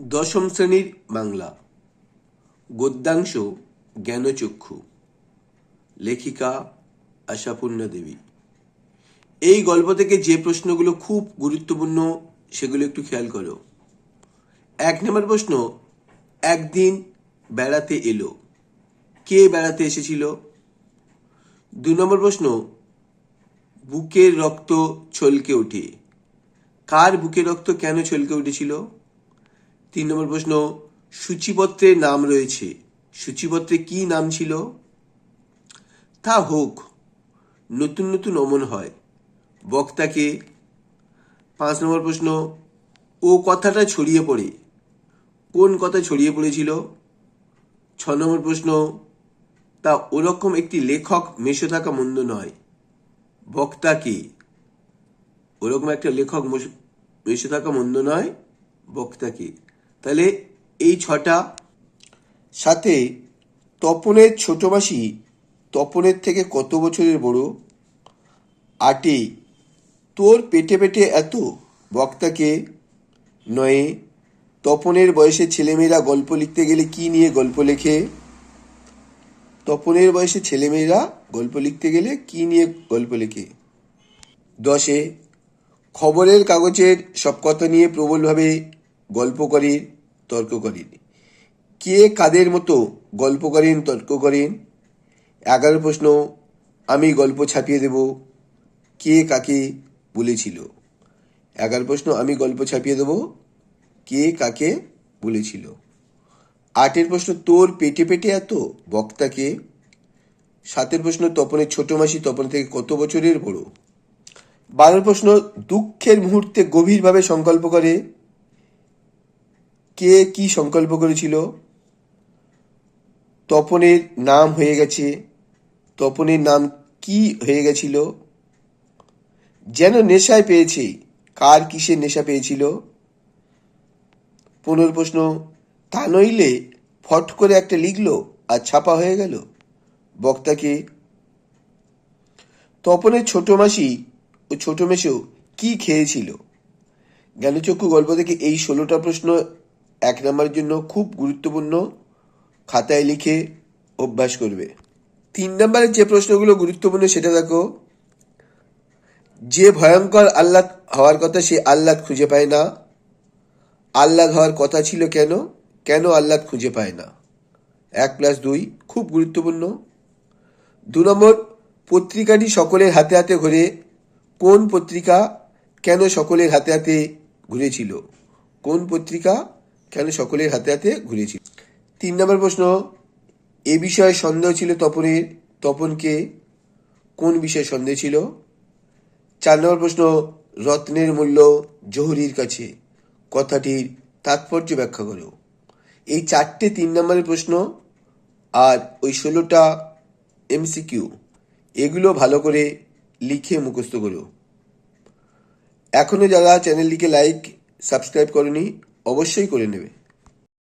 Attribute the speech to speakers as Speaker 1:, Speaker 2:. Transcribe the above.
Speaker 1: দশম শ্রেণির বাংলা। গদ্যাংশ জ্ঞানচক্ষু। লেখিকা আশাপূর্ণা দেবী। এই গল্প থেকে যে প্রশ্নগুলো খুব গুরুত্বপূর্ণ, সেগুলো একটু খেয়াল করো। এক নম্বর প্রশ্ন, একদিন বেড়াতে এলো। কে বেড়াতে এসেছিল? দু নম্বর প্রশ্ন, বুকের রক্ত ছলকে ওঠে। কার বুকের রক্ত কেন ছলকে উঠেছিল? তিন নম্বর প্রশ্ন, সূচিপত্রে নাম রয়েছে। সূচিপত্রে কি নাম ছিল? তা হোক, নতুন নতুন অমন হয়। বক্তাকে পাঁচ নম্বর প্রশ্ন, ও কথাটা ছড়িয়ে পড়ে। কোন কথা ছড়িয়ে পড়েছিল? ছ নম্বর প্রশ্ন, তা ওরকম একটি লেখক মেশো থাকা মন্দ নয়। বক্তাকে, ওরকম একটা লেখক মশ- থাকা মন্দ নয়, বক্তাকে। তাহলে এই ছটা সাথে তপনের ছোট মাসি, তপনের থেকে কত বছরের বড়? আটে, তোর পেটে পেটে এত? বক্তাকে? নয়ে, তপনের বয়সে ছেলেমেয়েরা গল্প লিখতে গেলে কি নিয়ে গল্প লেখে? তপনের বয়সে ছেলেমেয়েরা গল্প লিখতে গেলে কি নিয়ে গল্প লেখে? দশে, খবরের কাগজের সব কথা নিয়ে প্রবলভাবে গল্প করেন তর্ক করেন। কে কাদের মতো গল্প করেন, তর্ক করেন? এগারো প্রশ্ন, আমি গল্প ছাপিয়ে দেব। কে কাকে বলেছিল? এগারো প্রশ্ন, আমি গল্প ছাপিয়ে দেব। কে কাকে বলেছিল? আটের প্রশ্ন, তোর পেটে পেটে এত? বক্তাকে? সাতের প্রশ্ন তপনের ছোট মাসি, তপন থেকে কত বছরের বড়? বারোর প্রশ্ন, দুঃখের মুহূর্তে গভীরভাবে সংকল্প করে। কে কি সংকল্প করেছিল? তপনের নাম হয়ে গেছে। তপনের নাম কি হয়ে গেছিল? যেন নেশায় পেয়েছে। কার কিসের নেশা পেয়েছিল? পনেরো প্রশ্ন, তা নইলে ফট করে একটা লিখলো আর ছাপা হয়ে গেল। বক্তাকে, তপনের ছোট মাসি ও ছোট মেশো কি খেয়েছিল? জ্ঞানচক্ষু গল্প থেকে এই ষোলোটা প্রশ্ন এক নম্বরের জন্য খুব গুরুত্বপূর্ণ খাতায় লিখে অভ্যাস করবে। তিন নম্বরের যে প্রশ্নগুলো গুরুত্বপূর্ণ সেটা দেখো। যে ভয়ঙ্কর আহ্লাদ হওয়ার কথা সে আহ্লাদ খুঁজে পায় না। আহ্লাদ হওয়ার কথা ছিল কেন? কেন আহ্লাদ খুঁজে পায় না? এক প্লাস দুই খুব গুরুত্বপূর্ণ। দু নম্বর, পত্রিকাটি সকলের হাতে হাতে ঘুরে। কোন পত্রিকা কেন সকলের হাতে হাতে ঘুরেছিল? কোন পত্রিকা কেন সকলের হাতে হাতে ঘুরেছিল? তিন নম্বর প্রশ্ন, এ বিষয়ে সন্দেহ ছিল তপনের? তপনকে কোন বিষয়ে সন্দেহ ছিল? চার নম্বর প্রশ্ন, রত্নের মূল্য জহুরির কাছে কথাটির তাৎপর্য ব্যাখ্যা করো। এই চারটে তিন নম্বরের প্রশ্ন আর ওই ষোলোটা এমসিকিউ, এগুলো ভালো করে লিখে মুখস্থ করো। এখনও যারা চ্যানেলটিকে লাইক সাবস্ক্রাইব করনি অবশ্যই করে নেবে।